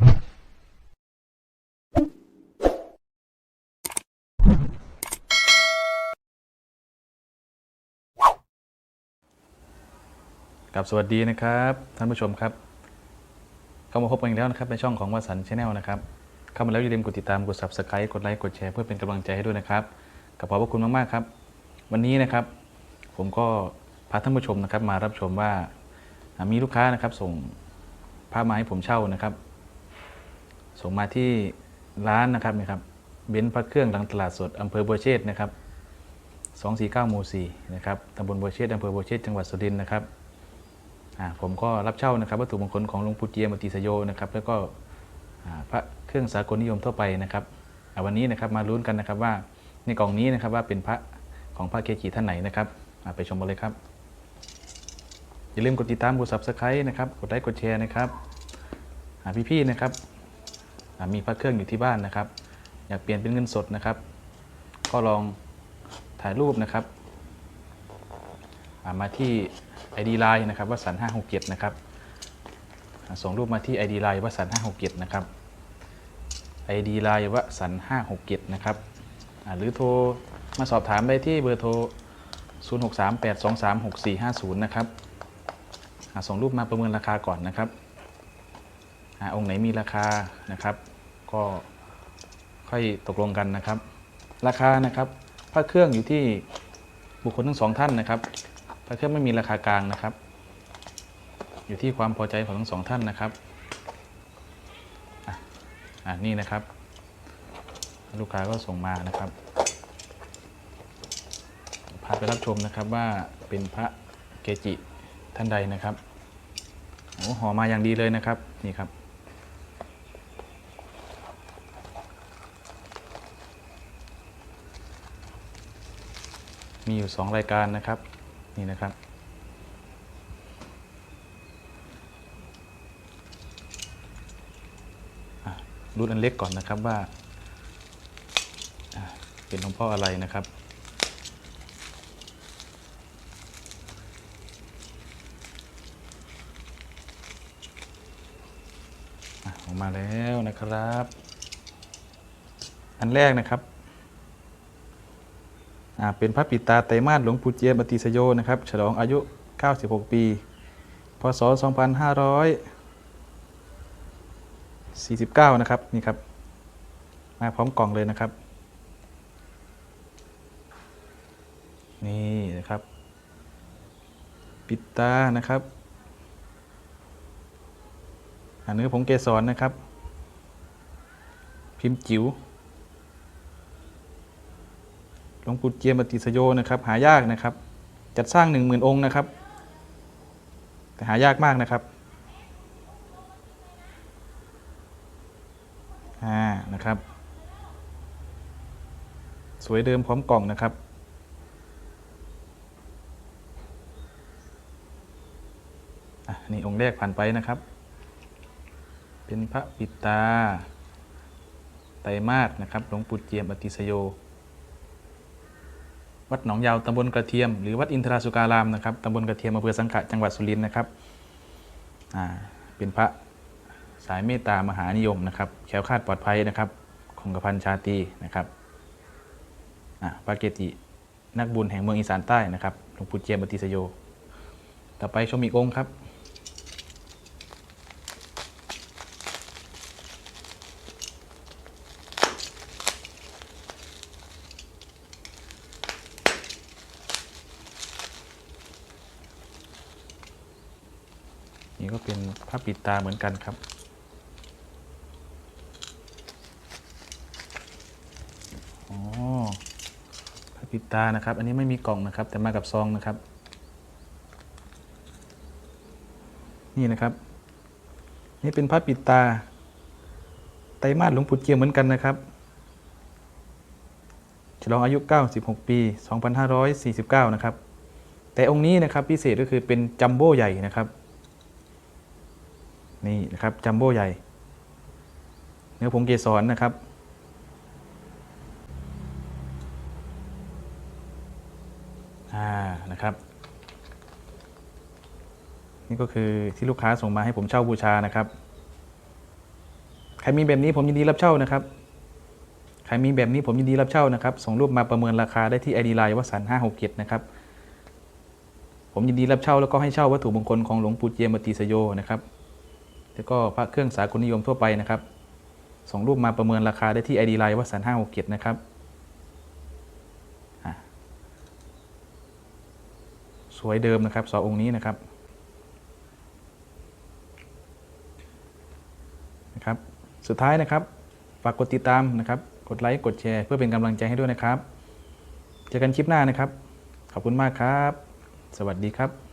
กับสวัสดีนะครับ ท่านผู้ชมครับ เข้ามาพบกันอีกแล้วนะครับในช่องของวสันชาแนลนะครับ เข้ามาแล้วอย่าลืมกดติดตามกด subscribe กดไลค์กดแชร์เพื่อเป็นกำลังใจให้ด้วยนะครับกับขอบพระคุณมากๆครับ วันนี้นะครับ ผมก็พาท่านผู้ชมนะครับ มารับชมว่ามีลูกค้านะครับส่งผ้ามาให้ผมเช่านะครับ ส่งมาที่ร้านนะครับนี่ครับเบนซ์พระเครื่องหลังตลาดสดอำเภอบัวเชษฐ์นะครับ249หมู่4นะครับตำบลบัวเชษฐ์อำเภอบัวเชษฐ์จังหวัดสุรินทร์นะครับผมก็รับเช่านะครับวัตถุมงคลของหลวงปู่เจียมติสโยนะครับแล้วก็พระเครื่องสากลนิยมทั่วไปนะครับวันนี้นะครับมาลุ้นกันนะครับว่าในกล่องนี้นะครับว่าเป็นพระของพระเกจิท่านไหนนะครับไปชมกันเลยครับ อย่าลืมกดติดตามกด subscribe นะครับกดไลค์กดแชร์นะครับพี่ๆนะครับ มีพระเครื่องอยู่ที่บ้านนะครับ อยากเปลี่ยนเป็นเงินสดนะครับ ก็ลองถ่ายรูปนะครับามาที่ ID Line นะครับวสัน567 นะครับ ส่งรูปมาที่ ID Line วสัน567 นะครับ ID Line วสัน567 นะครับ หรือโทรมาสอบถามได้ที่เบอร์โทร 0638236450 นะครับส่งรูปมาประเมินราคาก่อนนะครับ อองค์ไหนมีราคานะครับ ก็ค่อยตกลงกันนะครับ ราคานะครับพระเครื่องอยู่ที่บุคคลทั้งสองท่านนะครับพระเครื่องไม่มีราคากลางนะครับ อยู่ที่ความพอใจของทั้งสองท่านนะครับอะอะนี่นะครับ ลูกค้าก็ส่งมานะครับพาไปรับชมนะครับว่าเป็นพระเกจิท่านใดนะครับโอ้ห่อมาอย่างดีเลยนะครับนี่ครับ มีอยู่ 2 รายการนะครับ นี่นะครับอะรูดอันเล็กก่อนนะครับว่าอะเป็นหลวงพ่ออะไรนะครับอะออกมาแล้วนะครับ อันแรกนะครับ เป็นพระปิตาไตรมาสหลวงปู่เจียมอติสโยนะครับฉลองอายุ 96 ปี พศ 2549 นะครับนี่ครับ มาพร้อมกล่องเลยนะครับ นี่นะครับ ปิตานะครับอ่าเนื้อผงเกสรนะครับ พิมพ์จิ๋ว ห ลวงปู่เจียมติสโยนะครับหายากนะครับ จัดสร้างหนึ่งหมื่นองค์นะครับ แต่หายากมากนะครับอ่านะครับ สวยเดิมพร้อมกล่องนะครับอะนี่องค์แรกผ่านไปนะครับ เป็นพระปิตาไตรมาสนะครับ หลวงปู่เจียมอติสโย วัดหนองยาวตำบลกระเทียม หรือวัดอินทราสุการามนะครับตำบลกระเทียมอำเภอสังขะจังหวัดสุรินทร์นะครับเป็นพระสายเมตตามหานิยมนะครับแคล้วคลาดปลอดภัยนะครับคงกระพันชาตีนะครับพระเกจินักบุญแห่งเมืองอีสานใต้นะครับหลวงปู่เจียมปฏิสโย ต่อไปชมอีกองค์ครับ นี่ก็เป็นพระปิดตาเหมือนกันครับ อ๋อพระปิดตานะครับ อันนี้ไม่มีกล่องนะครับ แต่มากับซองนะครับ นี่นะครับ นี่เป็นพระปิดตา ไตรมาสหลวงปู่เจียมเหมือนกันนะครับฉลองอายุ 96 ปี 2549 นะครับ แต่องค์นี้นะครับพิเศษก็คือเป็นจัมโบ้ใหญ่นะครับ นี่นะครับจัมโบ้ใหญ่ เนื้อผงเกสรนะครับ อ่า นะครับ นี่ก็คือที่ลูกค้าส่งมาให้ผมเช่าบูชานะครับ ใครมีแบบนี้ผมยินดีรับเช่านะครับ ใครมีแบบนี้ผมยินดีรับเช่านะครับ ส่งรูปมาประเมินราคาได้ที่ ID Line วสันห้าหกเจ็ดนะครับผมยินดีรับเช่าแล้วก็ให้เช่าวัตถุมงคลของหลวงปู่เจียมติสโยนะครับ แล้วก็พระเครื่องสากลนิยมทั่วไปนะครับส่งรูปมาประเมินราคาได้ที่ ID Line วัสันห้าหกเจ็ดนะครับสวยเดิมนะครับสององค์นี้นะครับนะครับ สุดท้ายนะครับฝากกดติดตามนะครับ กดไลค์กดแชร์เพื่อเป็นกำลังใจให้ด้วยนะครับ เจอกันคลิปหน้านะครับ ขอบคุณมากครับ สวัสดีครับ